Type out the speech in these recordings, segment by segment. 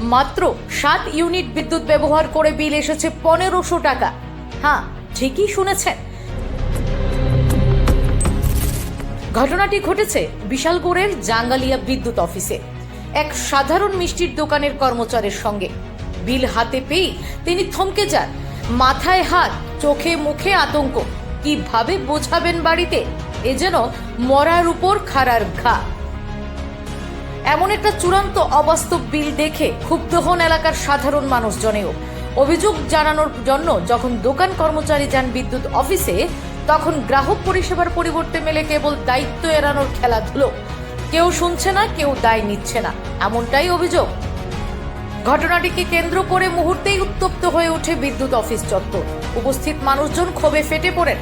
মাত্র সাত ইউনিট বিদ্যুৎ ব্যবহার করে বিল এসেছে পনেরোশো টাকা। হ্যাঁ ঠিকই শুনেছেন। ঘটনাটি ঘটেছে বিশালগড়ের জাঙ্গালিয়া বিদ্যুৎ অফিসে। এক সাধারণ মিষ্টির দোকানের কর্মচারীর সঙ্গে। বিল হাতে পেয়ে তিনি থমকে যান। মাথায় হাত, চোখে মুখে আতঙ্ক। কীভাবে বোঝাবেন বাড়িতে? এ যেন মরার উপর খাড়ার ঘা। এমন একটা চূড়ান্ত অবাস্তব বিল দেখে ক্ষুব্ধ হন এলাকার সাধারণ মানুষজনেও। অভিযোগ জানানোর জন্য যখন দোকান কর্মচারী যান বিদ্যুৎ অফিসে, তখন গ্রাহক পরিষেবার পরিবর্তে মেলে কেবল দায়িত্ব এড়ানোর খেলাধুলো। কেউ শুনছে না, কেউ দায় নিচ্ছে না, এমনটাই অভিযোগ। ঘটনাটিকে কেন্দ্র করে মুহূর্তেই উত্তপ্ত হয়ে ওঠে বিদ্যুৎ অফিস চত্বর। উপস্থিত মানুষজন ক্ষোভে ফেটে পড়েন।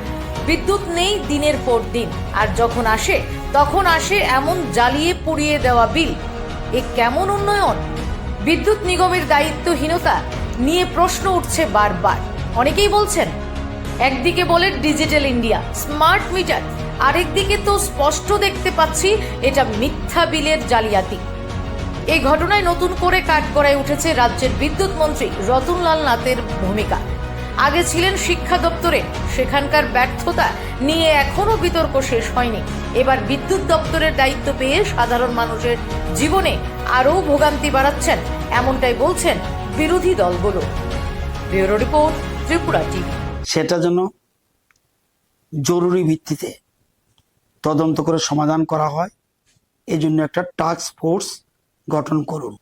বিদ্যুৎ নেই দিনের পর দিন, আর যখন আসে তখন আসে এমন জ্বালিয়ে পুড়িয়ে দেওয়া বিল। এ কেমন উন্নয়ন? বিদ্যুৎ নিগমের দায়িত্বহীনতা নিয়ে প্রশ্ন উঠছে বারবার। অনেকেই বলছেন, একদিকে বলে ডিজিটাল ইন্ডিয়া, স্মার্ট মিটার, আরেকদিকে তো স্পষ্ট দেখতে পাচ্ছি এটা মিথ্যা বিলের জালিয়াতি। এই ঘটনায় নতুন করে কাঠগড়ায় উঠেছে রাজ্যের বিদ্যুৎ মন্ত্রী রতনলাল নাথের ভূমিকা। আগে ছিলেন শিক্ষা দপ্তরে, সেখানকার ব্যর্থতা নিয়ে এখনও বিতর্ক শেষ হয়নি। এবার বিদ্যুৎ দপ্তরের দায়িত্ব পেয়ে সাধারণ মানুষের জীবনে আরও ভোগান্তি বাড়াচ্ছেন, এমনটাই বলছেন বিরোধী দলগুলো। Bureau report, Tripura TV. সেটা জন্য জরুরি ভিত্তিতে তদন্ত করে সমাধান করা হয়। এজন্য একটা টাস্ক ফোর্স গঠন করুন।